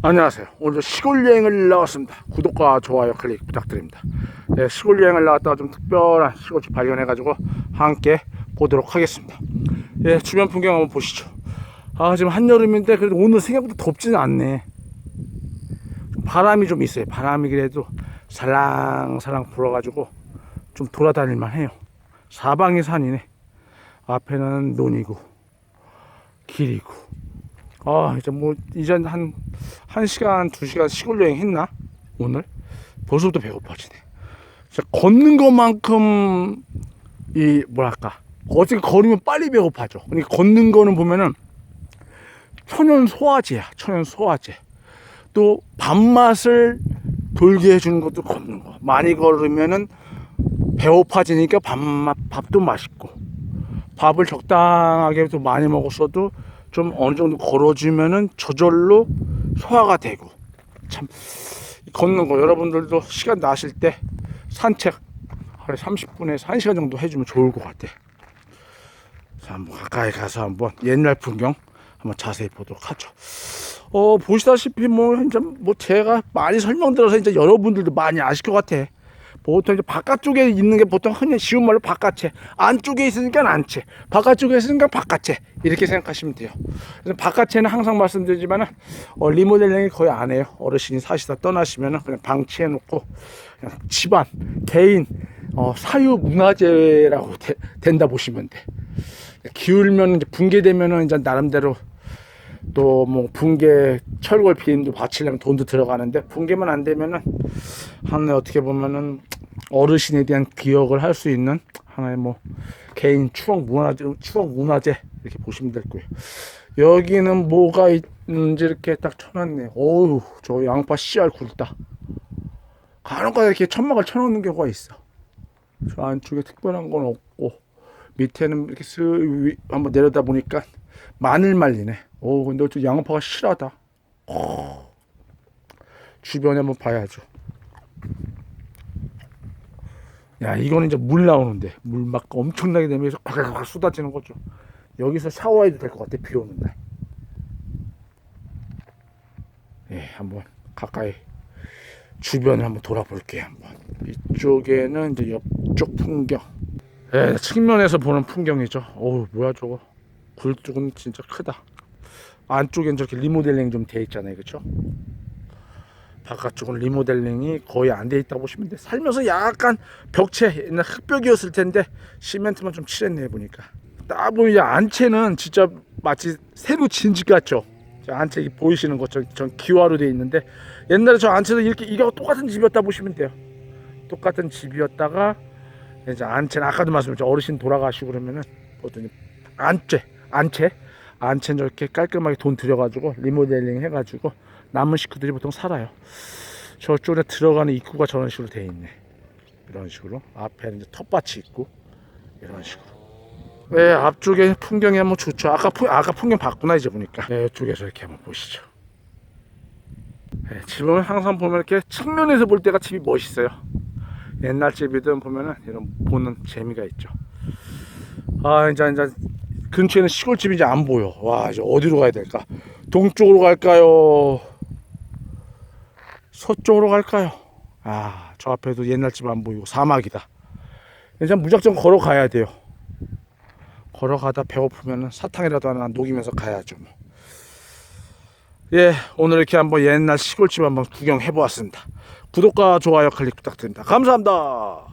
안녕하세요. 오늘 시골 여행을 나왔습니다. 구독과 좋아요 클릭 부탁드립니다. 네, 시골 여행을 나왔다가 좀 특별한 시골집 발견해가지고 함께 보도록 하겠습니다. 예, 주변 풍경 한번 보시죠. 아, 지금 한여름인데 그래도 오늘 생각보다 덥지는 않네. 바람이 좀 있어요. 바람이 그래도 살랑살랑 불어가지고 좀 돌아다닐만 해요. 사방이 산이네. 앞에는 논이고 길이고. 아, 이제 뭐 이제 한 1시간, 2시간 시골 여행 했나? 오늘? 벌써부터 배고파지네. 진짜 걷는 것만큼 이 뭐랄까 어떻게 걸으면 빨리 배고파져. 그러니까 걷는 거는 보면은 천연 소화제야. 천연 소화제. 또 밥맛을 돌게 해주는 것도 걷는 거. 많이 걸으면은 배고파지니까 밥맛 밥도 맛있고 밥을 적당하게 또 많이 먹었어도 좀 어느 정도 걸어주면은 저절로 소화가 되고 참 걷는 거 여러분들도 시간 나실 때 산책 하루에 30분에서 1시간 정도 해주면 좋을 것 같아. 자, 한번 가까이 가서 한번 옛날 풍경 한번 자세히 보도록 하죠. 어, 보시다시피 뭐 이제 뭐 제가 많이 설명드려서 이제 여러분들도 많이 아실 것 같아. 보통 이제 바깥쪽에 있는 게 보통 흔히 쉬운 말로 바깥에. 안쪽에 있으니까 안채. 바깥쪽에 있으니까 바깥에 이렇게 생각하시면 돼요. 그래서 바깥에는 항상 말씀드리지만은 어, 리모델링이 거의 안 해요. 어르신이 사시다 떠나시면은 그냥 방치해 놓고 그냥 집안 개인 어, 사유 문화재라고 되- 된다 보시면 돼. 기울면 이제 붕괴되면은 이제 나름대로 또뭐 붕괴 철골 비임도 받치려면 돈도 들어가는데 붕괴만 안 되면은 하나의 어떻게 보면은 어르신에 대한 기억을 할 수 있는 하나의 뭐 개인 추억 문화재 추억 문화재 이렇게 보시면 될 거예요. 여기는 뭐가 있는지 이렇게 딱 쳐놨네. 어우 저 양파 씨알 굵다. 간혹가다 이렇게 천막을 쳐놓는 경우가 있어. 저 안쪽에 특별한 건 없고 밑에는 이렇게 쓱 위- 한번 내려다 보니까 마늘 말리네. 오 근데 저 양파가 실하다. 어. 주변에 한번 봐야죠. 야 이거는 이제 물 나오는데 물 막 엄청나게 되면서 꽉꽉 쏟아지는 거죠. 여기서 샤워해도 될 것 같아 비 오는 날. 예, 한번 가까이 주변을 한번 돌아볼게요. 한번 이쪽에는 이제 옆쪽 풍경. 예, 측면에서 보는 풍경이죠. 어우 뭐야 저거 굴뚝은 진짜 크다. 안쪽엔 저렇게 리모델링 좀 돼 있잖아요, 그렇죠? 바깥쪽은 리모델링이 거의 안 돼 있다고 보시면 돼. 살면서 약간 벽체 옛날 흙벽이었을 텐데 시멘트만 좀 칠했네 보니까. 딱 보면 이제 안채는 진짜 마치 새로 진집 같죠. 저 안채 이 보이시는 것처럼 전 기와로 돼 있는데 옛날에 저 안채도 이렇게 이거 똑같은 집이었다 보시면 돼요. 똑같은 집이었다가 이제 안채는 아까도 말씀드렸죠 어르신 돌아가시고 그러면은 보통 안채 안채 안채는 저렇게 깔끔하게 돈 들여가지고 리모델링 해가지고 남은 식구들이 보통 살아요. 저쪽에 들어가는 입구가 저런 식으로 돼 있네. 이런 식으로 앞에는 이제 텃밭이 있고 이런 식으로. 네, 앞쪽에 풍경이 한번 좋죠. 아까 풍 아까 풍경 봤구나 이제 보니까. 네, 이쪽에서 이렇게 한번 보시죠. 네, 집은 항상 보면 이렇게 측면에서 볼 때가 집이 멋있어요. 옛날 집이든 보면은 이런 보는 재미가 있죠. 아, 이제 이제 근처에는 시골집이 이제 안 보여. 와, 이제 어디로 가야 될까? 동쪽으로 갈까요? 서쪽으로 갈까요? 아, 저 앞에도 옛날 집 안 보이고 사막이다. 이제 무작정 걸어가야 돼요. 걸어가다 배고프면 사탕이라도 하나 녹이면서 가야죠. 뭐. 예, 오늘 이렇게 한번 옛날 시골집 한번 구경해 보았습니다. 구독과 좋아요 클릭 부탁드립니다. 감사합니다.